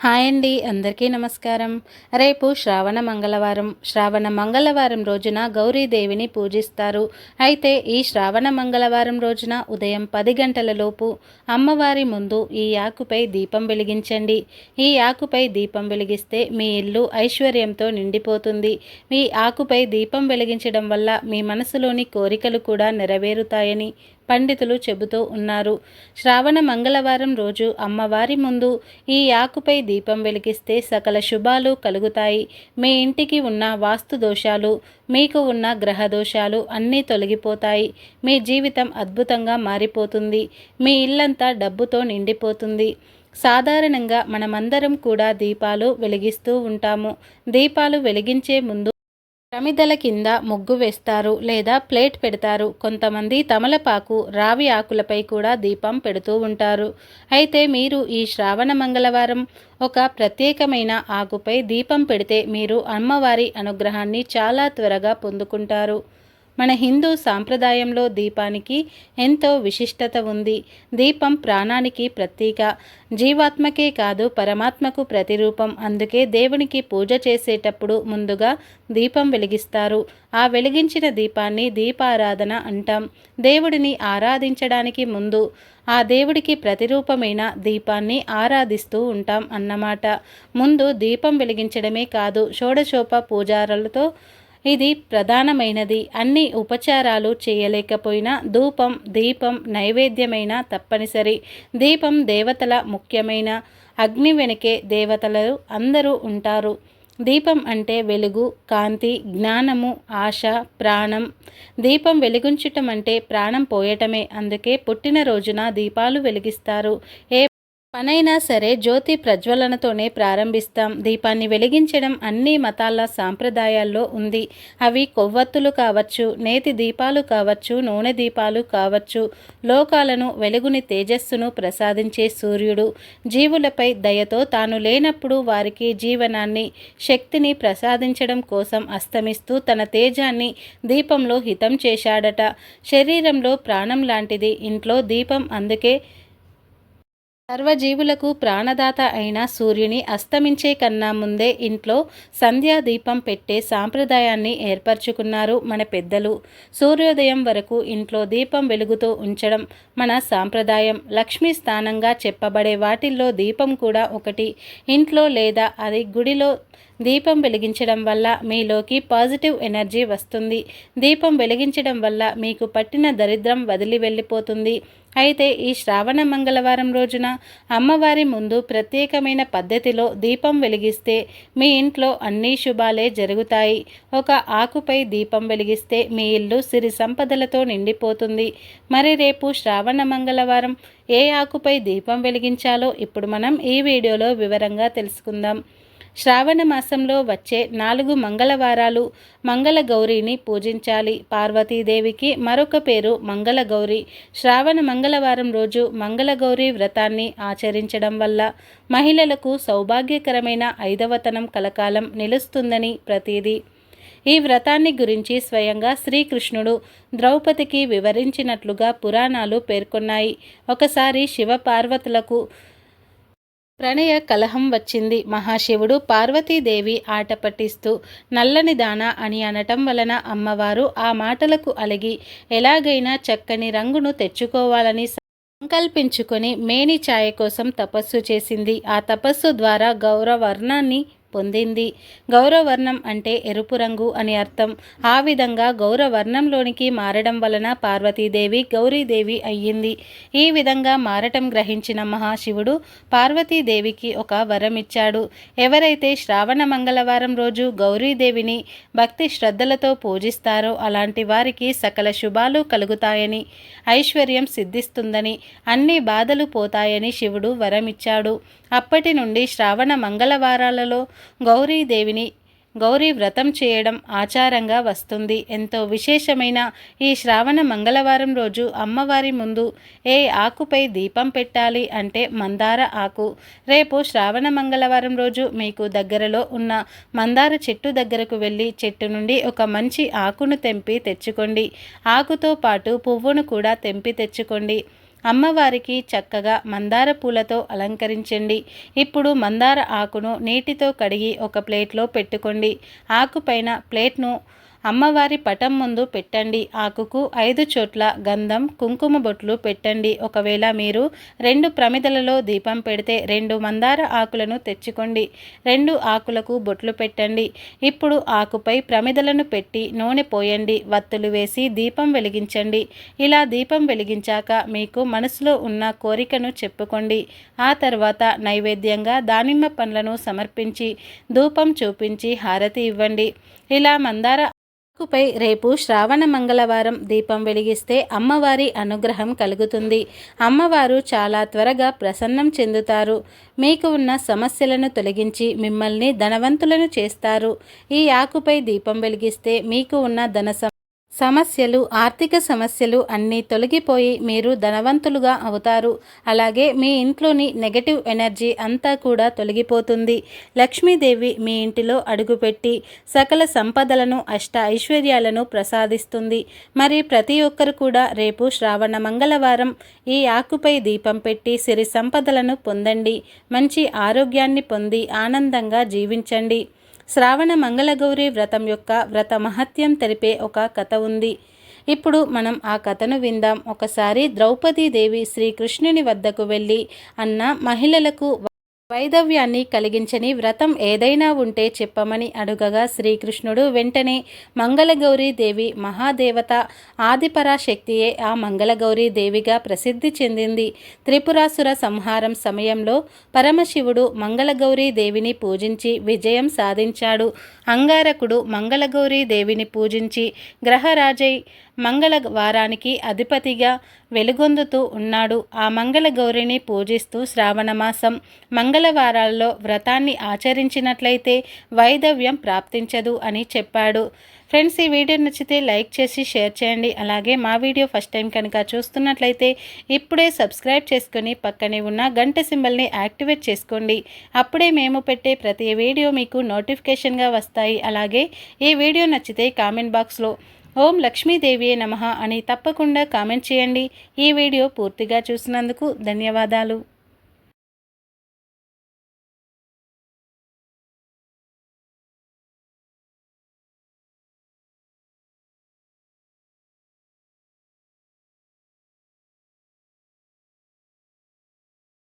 Hi అండి అందరికీ నమస్కారం. రేపు శ్రావణ మంగళవారం. శ్రావణ మంగళవారం రోజున గౌరీదేవిని పూజిస్తారు. అయితే ఈ శ్రావణ మంగళవారం రోజున ఉదయం పది గంటల లోపు అమ్మవారి ముందు ఈ ఆకుపై దీపం వెలిగించండి. ఈ ఆకుపై దీపం వెలిగిస్తే మీ ఇల్లు ఐశ్వర్యంతో నిండిపోతుంది. మీ ఆకుపై దీపం వెలిగించడం వల్ల మీ మనసులోని కోరికలు కూడా నెరవేరుతాయని పండితులు చెబుతూ ఉన్నారు. శ్రావణ మంగళవారం రోజు అమ్మవారి ముందు ఈ ఆకుపై దీపం వెలిగిస్తే సకల శుభాలు కలుగుతాయి. మీ ఇంటికి ఉన్న వాస్తు దోషాలు మీకు ఉన్న గ్రహ దోషాలు అన్నీ తొలగిపోతాయి. మీ జీవితం అద్భుతంగా మారిపోతుంది. మీ ఇల్లంతా డబ్బుతో నిండిపోతుంది. సాధారణంగా మనమందరం కూడా దీపాలు వెలిగిస్తూ ఉంటాము. దీపాలు వెలిగించే ముందు ప్రమిదల కింద ముగ్గు వేస్తారు లేదా ప్లేట్ పెడతారు. కొంతమంది తమలపాకు రావి ఆకులపై కూడా దీపం పెడుతూ ఉంటారు. అయితే మీరు ఈ శ్రావణ మంగళవారం ఒక ప్రత్యేకమైన ఆకుపై దీపం పెడితే మీరు అమ్మవారి అనుగ్రహాన్ని చాలా త్వరగా పొందుకుంటారు. మన హిందూ సాంప్రదాయంలో దీపానికి ఎంతో విశిష్టత ఉంది. దీపం ప్రాణానికి ప్రతీక. జీవాత్మకే కాదు పరమాత్మకు ప్రతిరూపం. అందుకే దేవునికి పూజ చేసేటప్పుడు ముందుగా దీపం వెలిగిస్తారు. ఆ వెలిగించిన దీపాన్ని దీపారాధన అంటాం. దేవుడిని ఆరాధించడానికి ముందు ఆ దేవుడికి ప్రతిరూపమైన దీపాన్ని ఆరాధిస్తూ ఉంటాం అన్నమాట. ముందు దీపం వెలిగించడమే కాదు షోడశోప పూజారులతో ఇది ప్రధానమైనది. అన్ని ఉపచారాలు చేయలేకపోయినా ధూపం దీపం నైవేద్యమైన తప్పనిసరి. దీపం దేవతల ముఖ్యమైన. అగ్ని వెనకే దేవతలు అందరూ ఉంటారు. దీపం అంటే వెలుగు కాంతి జ్ఞానము ఆశ ప్రాణం. దీపం వెలిగించటం అంటే ప్రాణం పోయటమే. అందుకే పుట్టినరోజున దీపాలు వెలిగిస్తారు. ఏ పనైనా సరే జ్యోతి ప్రజ్వలనతోనే ప్రారంభిస్తాం. దీపాన్ని వెలిగించడం అన్ని మతాల సాంప్రదాయాల్లో ఉంది. అవి కొవ్వొత్తులు కావచ్చు నేతి దీపాలు కావచ్చు నూనె దీపాలు కావచ్చు లోకాలను వెలుగుని తేజస్సును ప్రసాదించే సూర్యుడు. జీవులపై దయతో తాను లేనప్పుడు వారికి జీవనాన్ని శక్తిని ప్రసాదించడం కోసం అస్తమిస్తూ తన తేజాన్ని దీపంలో హితం చేశాడట. శరీరంలో ప్రాణం లాంటిది. ఇంట్లో దీపం అందుకే సర్వజీవులకు ప్రాణదాత అయిన సూర్యుని అస్తమించే కన్నా ముందే ఇంట్లో సంధ్యాదీపం పెట్టే సాంప్రదాయాన్ని ఏర్పరచుకున్నారు మన పెద్దలు. సూర్యోదయం వరకు ఇంట్లో దీపం వెలుగుతూ ఉంచడం మన సాంప్రదాయం. లక్ష్మీ స్థానంగా చెప్పబడే వాటిల్లో దీపం కూడా ఒకటి. ఇంట్లో లేదా అది గుడిలో దీపం వెలిగించడం వల్ల మీలోకి పాజిటివ్ ఎనర్జీ వస్తుంది. దీపం వెలిగించడం వల్ల మీకు పట్టిన దరిద్రం వదిలి వెళ్ళిపోతుంది. అయితే ఈ శ్రావణ మంగళవారం రోజున అమ్మవారి ముందు ప్రత్యేకమైన పద్ధతిలో దీపం వెలిగిస్తే మీ ఇంట్లో అన్ని శుభాలే జరుగుతాయి. ఒక ఆకుపై దీపం వెలిగిస్తే మీ ఇల్లు సిరి సంపదలతో నిండిపోతుంది. మరి రేపు శ్రావణ మంగళవారం ఏ ఆకుపై దీపం వెలిగించాలో ఇప్పుడు మనం ఈ వీడియోలో వివరంగా తెలుసుకుందాం. శ్రావణ మాసంలో వచ్చే నాలుగు మంగళవారాలు మంగళ గౌరిని పూజించాలి. పార్వతీదేవికి మరొక పేరు మంగళ గౌరి శ్రావణ మంగళవారం రోజు మంగళగౌరి వ్రతాన్ని ఆచరించడం వల్ల మహిళలకు సౌభాగ్యకరమైన ఐదవతనం కలకాలం నిలుస్తుందని ప్రతీది. ఈ వ్రతాన్ని గురించి స్వయంగా శ్రీకృష్ణుడు ద్రౌపదికి వివరించినట్లుగా పురాణాలు పేర్కొన్నాయి. ఒకసారి శివపార్వతులకు ప్రణయ కలహం వచ్చింది. మహాశివుడు పార్వతీదేవి ఆట పట్టిస్తూ నల్లని దాన అని అనటం వలన అమ్మవారు ఆ మాటలకు అలిగి ఎలాగైనా చక్కని రంగును తెచ్చుకోవాలని సంకల్పించుకొని మేని ఛాయ కోసం తపస్సు చేసింది. ఆ తపస్సు ద్వారా గౌరవర్ణాన్ని పొందింది. గౌరవర్ణం అంటే ఎరుపు రంగు అని అర్థం. ఆ విధంగా గౌరవర్ణంలోనికి మారడం వలన పార్వతీదేవి గౌరీదేవి అయ్యింది. ఈ విధంగా మారటం గ్రహించిన మహాశివుడు పార్వతీదేవికి ఒక వరం ఇచ్చాడు ఎవరైతే శ్రావణ మంగళవారం రోజు గౌరీదేవిని భక్తి శ్రద్ధలతో పూజిస్తారో అలాంటి వారికి సకల శుభాలు కలుగుతాయని ఐశ్వర్యం సిద్ధిస్తుందని అన్ని బాధలు పోతాయని శివుడు వరమిచ్చాడు. అప్పటి నుండి శ్రావణ మంగళవారాలలో గౌరీదేవిని గౌరీ వ్రతం చేయడం ఆచారంగా వస్తుంది. ఎంతో విశేషమైన ఈ శ్రావణ మంగళవారం రోజు అమ్మవారి ముందు ఏ ఆకుపై దీపం పెట్టాలి అంటే మందార ఆకు. రేపు శ్రావణ మంగళవారం రోజు మీకు దగ్గరలో ఉన్న మందార చెట్టు దగ్గరకు వెళ్ళి చెట్టు నుండి ఒక మంచి ఆకును తెంపి తెచ్చుకోండి. ఆకుతో పాటు పువ్వును కూడా తెంపి తెచ్చుకోండి. అమ్మవారికి చక్కగా మందార పూలతో అలంకరించండి. ఇప్పుడు మందార ఆకును నీటితో కడిగి ఒక ప్లేట్లో పెట్టుకోండి. ఆకుపైన ప్లేట్ను అమ్మవారి పటం ముందు పెట్టండి. ఆకుకు ఐదు చోట్ల గంధం కుంకుమ బొట్లు పెట్టండి. ఒకవేళ మీరు రెండు ప్రమిదలలో దీపం పెడితే రెండు మందార ఆకులను తెచ్చుకోండి. రెండు ఆకులకు బొట్లు పెట్టండి. ఇప్పుడు ఆకుపై ప్రమిదలను పెట్టి నూనె పోయండి. వత్తులు వేసి దీపం వెలిగించండి. ఇలా దీపం వెలిగించాక మీకు మనసులో ఉన్న కోరికను చెప్పుకోండి. ఆ తర్వాత నైవేద్యంగా దానిమ్మ పండ్లను సమర్పించి ధూపం చూపించి హారతి ఇవ్వండి. ఇలా మందార పై రేపు శ్రావణ మంగళవారం దీపం వెలిగిస్తే అమ్మవారి అనుగ్రహం కలుగుతుంది. అమ్మవారు చాలా త్వరగా ప్రసన్నం చెందుతారు. మీకు ఉన్న సమస్యలను తొలగించి మిమ్మల్ని ధనవంతులను చేస్తారు. ఈ ఆకుపై దీపం వెలిగిస్తే మీకు ఉన్న ధన సమస్యలు ఆర్థిక సమస్యలు అన్నీ తొలగిపోయి మీరు ధనవంతులుగా అవుతారు. అలాగే మీ ఇంట్లోని నెగటివ్ ఎనర్జీ అంతా కూడా తొలగిపోతుంది. లక్ష్మీదేవి మీ ఇంటిలో అడుగుపెట్టి సకల సంపదలను అష్ట ఐశ్వర్యాలను ప్రసాదిస్తుంది. మరి ప్రతి ఒక్కరు కూడా రేపు శ్రావణ మంగళవారం ఈ ఆకుపై దీపం పెట్టి సిరి సంపదలను పొందండి. మంచి ఆరోగ్యాన్ని పొంది ఆనందంగా జీవించండి. శ్రావణ మంగళగౌరి వ్రతం యొక్క వ్రత మహత్యం తెలిపే ఒక కథ ఉంది. ఇప్పుడు మనం ఆ కథను విందాం. ఒకసారి ద్రౌపదీదేవి శ్రీకృష్ణుని వద్దకు వెళ్ళి అన్న మహిళలకు వైదవ్యాన్ని కలిగించని వ్రతం ఏదైనా ఉంటే చెప్పమని అడుగగా శ్రీకృష్ణుడు వెంటనే మంగళగౌరీ దేవి మహాదేవత ఆదిపరాశక్తియే ఆ మంగళగౌరీ దేవిగా ప్రసిద్ధి చెందింది. త్రిపురాసుర సంహారం సమయంలో పరమశివుడు మంగళగౌరీ దేవిని పూజించి విజయం సాధించాడు. అంగారకుడు మంగళగౌరీ దేవిని పూజించి గ్రహరాజై మంగళవారానికి అధిపతిగా వెలుగొందుతూ ఉన్నాడు. ఆ మంగళగౌరిని పూజిస్తూ శ్రావణమాసం మంగళవారాల్లో వ్రతాన్ని ఆచరించినట్లయితే వైదవ్యం ప్రాప్తించదు అని చెప్పాడు. ఫ్రెండ్స్ ఈ వీడియో నచ్చితే లైక్ చేసి షేర్ చేయండి. అలాగే మా వీడియో ఫస్ట్ టైం కనుక చూస్తున్నట్లయితే ఇప్పుడే సబ్స్క్రైబ్ చేసుకుని పక్కనే ఉన్న గంట సింబల్ని యాక్టివేట్ చేసుకోండి. అప్పుడే మేము పెట్టే ప్రతి వీడియో మీకు నోటిఫికేషన్గా వస్తాయి. అలాగే ఈ వీడియో నచ్చితే కామెంట్ బాక్స్లో ఓం లక్ష్మీదేవియే నమ అని తప్పకుండా కామెంట్ చేయండి. ఈ వీడియో పూర్తిగా చూసినందుకు ధన్యవాదాలు.